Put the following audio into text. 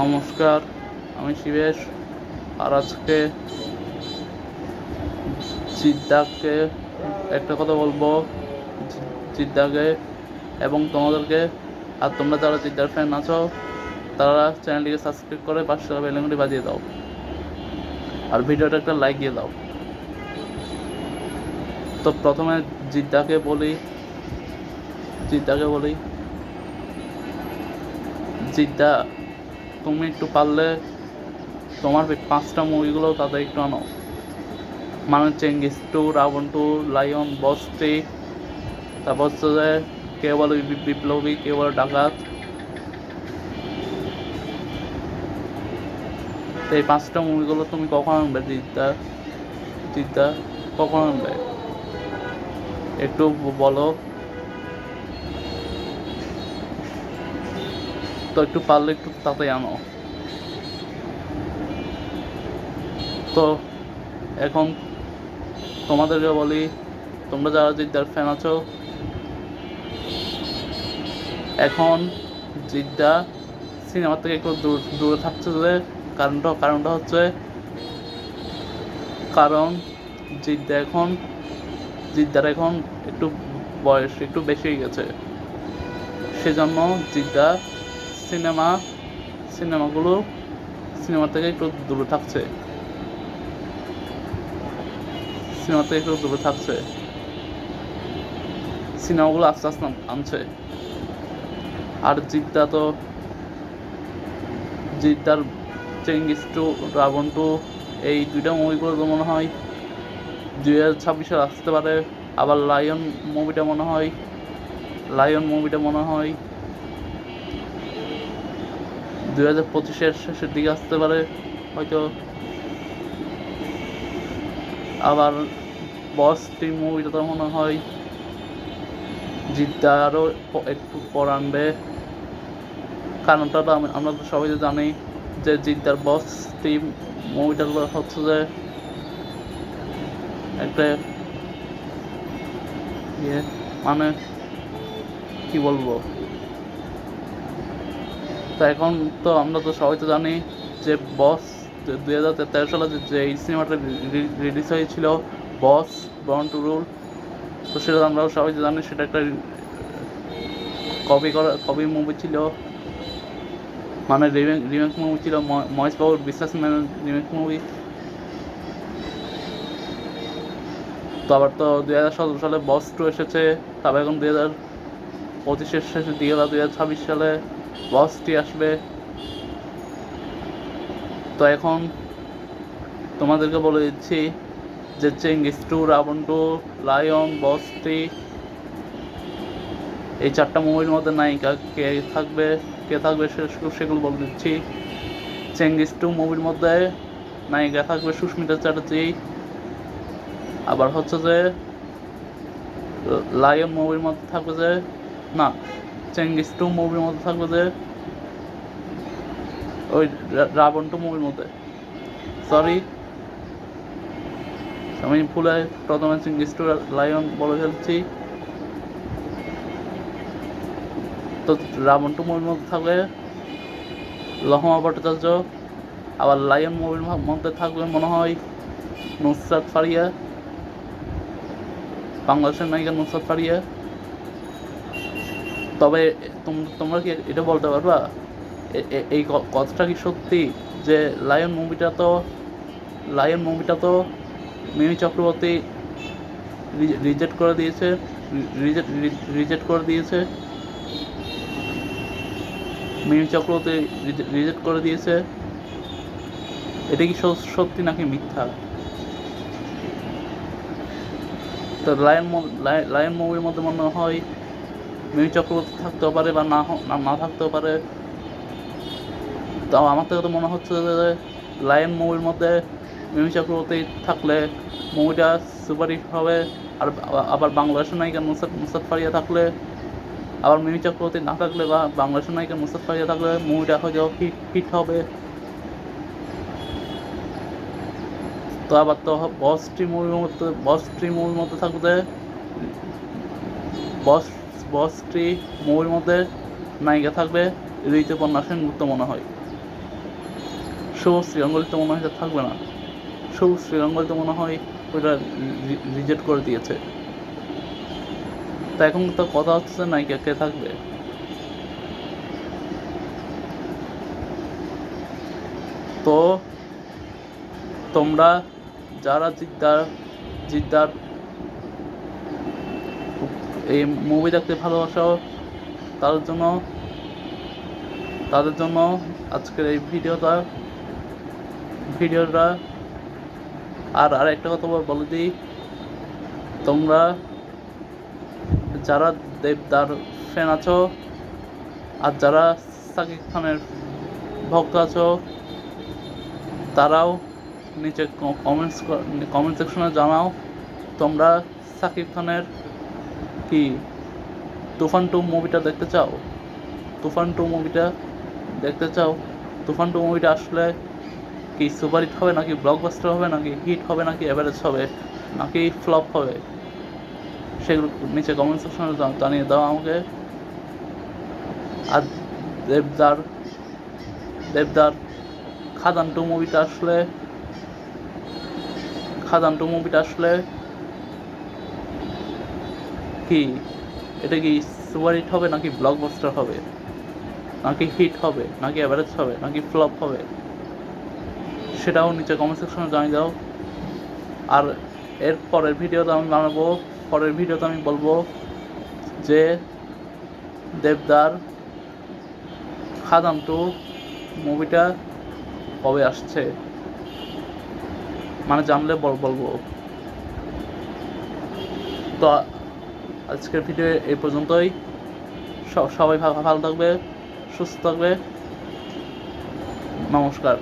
নমস্কার, আমি শিবেশ আর আজকে জিদ্দাকে একটা কথা বলব জিদ্দাকে এবং তোমাদেরকে। আর তোমরা যারা জিদ্দার ফ্যান আছো, তারা চ্যানেলটিকে সাবস্ক্রাইব করে পাঁচশো বেলুনটি বাজিয়ে দাও। আর ভিডিওটা একটা লাইক দিয়ে দাও। তো প্রথমে জিদ্দাকে বলি জিদ্দাকে বলি। জিদ্দা তুমি একটু পারলে তোমার পাঁচটা মুভিগুলো তাদের একটু আনো। মানে Chengiz to Raavan to lion বস্তি তারপর হচ্ছে যে কে বলে বিপ্লবী, কে বলে ডাকাত। এই পাঁচটা মুভিগুলো তুমি কখন আনবে জিদ্দা দিদা, কখন আনবে? একটু বলো। তো একটু পারলে একটু তাতে আনো। তো এখন তোমাদেরকে বলি, তোমরা যারা জিদ্দার ফ্যান আছো, এখন জিদ্দা সিনেমা থেকে একটু দূর, দূরে থাকছে যে কারণটা কারণটা হচ্ছে, কারণ জিদ্দা এখন, জিদ্দার এখন একটু বয়স একটু বেশি হয়ে গেছে। সেজন্য জিদ্দা সিনেমা, সিনেমাগুলো সিনেমা থেকে একটু দূরে থাকছে। সিনেমা থেকে একটু দূরে থাকছে। সিনেমাগুলো আস্তে আস্তে আনছে। আর জিদ্দা তো, জিদ্দার চেঙ্গিস টু রাবণ টু, এই দুইটা মুভিগুলো তো মনে হয় দুই হাজার ছাব্বিশে আসতে পারে। আবার লায়ন মুভিটা মনে হয়, লায়ন মুভিটা মনে হয় দুই হাজার পঁচিশের শেষের দিকে আসতে পারে, হয়তো। আবার বস টিম মুভিটা তো মনে হয় জিদ্দা আরও একটু পর আনবে। কারণটা তো আমরা তো সবাই তো জানি যে জিদ্দার বস টিম মুভিটা হচ্ছে যে একটা ইয়ে মানে কি বলব? তো এখন তো আমরা তো সবাই তো জানি যে বস দুই হাজার তেরো সালে যে- এই সিনেমাটা রিলিজ হয়েছিল, বস বর্ন টু রুল তো সেটা আমরা সবাই জানি, সেটা একটা কপি করা কপি মুভি ছিল। মানে রিমেক রিমেক মুভি ছিল মহেশ বাবুর বিশ্বাস ম্যানের রিমেক মুভি তো আবার তো দুই হাজার সতেরো সালে বস টু এসেছে, তারপর এখন দুই হাজার পঁচিশের শেষের দিকে বা দুই হাজার ছাব্বিশ সালে বসটি আসবে। তো এখন তোমাদেরকে বলে দিচ্ছি যে Chengiz to Raavan to lion বসটি এই চারটা মুভির মধ্যে নায়িকা কে থাকবে কে থাকবে সেগুলো বলে দিচ্ছি। চেঙ্গিস টু মুভির মধ্যে নায়িকা থাকবে সুস্মিতা চ্যাটার্জি। আবার হচ্ছে যে লায়ন মুভির মধ্যে থাকবে যে না চেঙ্গিস টু মুভির মধ্যে থাকবে যে, ওই রাবণ টু মুভির মধ্যে। সরি আমি ভুলে প্রথমে চেঙ্গিস টু লায়ন বলে ফেলছি। তো রাবণ টু মুভির মধ্যে থাকবে লহমা ভট্টাচার্য, আবার লায়ন মুভির মধ্যে থাকবে মনে হয় নুসরাত ফারিয়া, বাংলাদেশের নায়িকা নুসরাত ফারিয়া। তবে তোমরা কি এটা বলতে পারবা? এই কথাটা কি সত্যি যে লায়ন মুভিটা তো, লায়ন মুভিটা তো মিমি চক্রবর্তী রিজেক্ট করে দিয়েছে, রিজেক্ট করে দিয়েছে। মিমি চক্রবর্তী রিজেক্ট করে দিয়েছে। এটা কি সত- সত্যি নাকি মিথ্যা? তো লায়ন লায়ন মুভির মধ্যে মনে হয় মিমি চক্রবর্তী থাকতেও পারে বা না না- থাকতেও পারে। তাও আমার থেকে তো মনে হচ্ছে যে লায়ন মুভির মধ্যে মিমি চক্রবর্তী থাকলে মুভিটা সুপারহিট হবে। আর আবার বাংলাদেশের নায়িকা নুসরাত নুসরাত ফারিয়া থাকলে, আবার মিমি চক্রবর্তী না থাকলে বা বাংলাদেশের নায়িকা নুসরাত ফারিয়া থাকলে মুভিটা হয়তো হিট হিট হবে। তো আবার তো বস টি মুভির মধ্যে বস টি মুভির মধ্যে থাকবে বস বস টি মুভির মধ্যে নায়িকা থাকবে ঋতুপর্ণা সেনগুপ্ত মনে হয়। শুভশ্রী গাঙ্গুলি তো মনে হয় থাকবে না। শুভশ্রী গাঙ্গুলি তো মনে হয় ওইটা রিজেক্ট করে দিয়েছে। তা এখন তো কথা হচ্ছে নায়িকা কে থাকবে। তো তোমরা যারা জিদ্দার জিদ্দার এই মুভি দেখতে ভালোবাসো তাদের জন্য তাদের জন্য আজকের এই ভিডিওটা ভিডিওটা। আর আর একটা কথা বলে দিই, তোমরা যারা দেবদার ফ্যান আছো, আর যারা সাকিব খানের ভক্ত আছো, তারাও নিচে কমেন্টস কমেন্ট সেকশনে জানাও, তোমরা সাকিব খানের কি তুফান টু মুভিটা দেখতে চাও? তুফান টু মুভিটা দেখতে চাও? তুফান টু মুভিটা আসলে কি সুপার হিট হবে নাকি ব্লকবাস্টার হবে নাকি হিট হবে নাকি অ্যাভারেজ হবে নাকি ফ্লপ হবে? সেগুলো নিচে কমেন্ট সেকশনে জানিয়ে দাও আমাকে। আর দেবদার দেবদার খাদান টু মুভিটা আসলে খাদান টু মুভিটা আসলে কি এটা কি সুপার হিট হবে নাকি ব্লকবাস্টার হবে? নাকি হিট হবে? নাকি অ্যাভারেজ হবে? নাকি ফ্লপ হবে? সেটাও নিচে কমেন্ট সেকশনে জানিয়ে দাও। আর এর পরের ভিডিওতে আমি বানাবো, পরের ভিডিওতে আমি বলব যে দেবদার খাদান টু মুভিটা কবে আসছে? মানে জানলে বল- বলব। তো আজকের ভিডিও এই পর্যন্তই। সবাই ভালো থাকবে সুস্থ থাকবে। নমস্কার।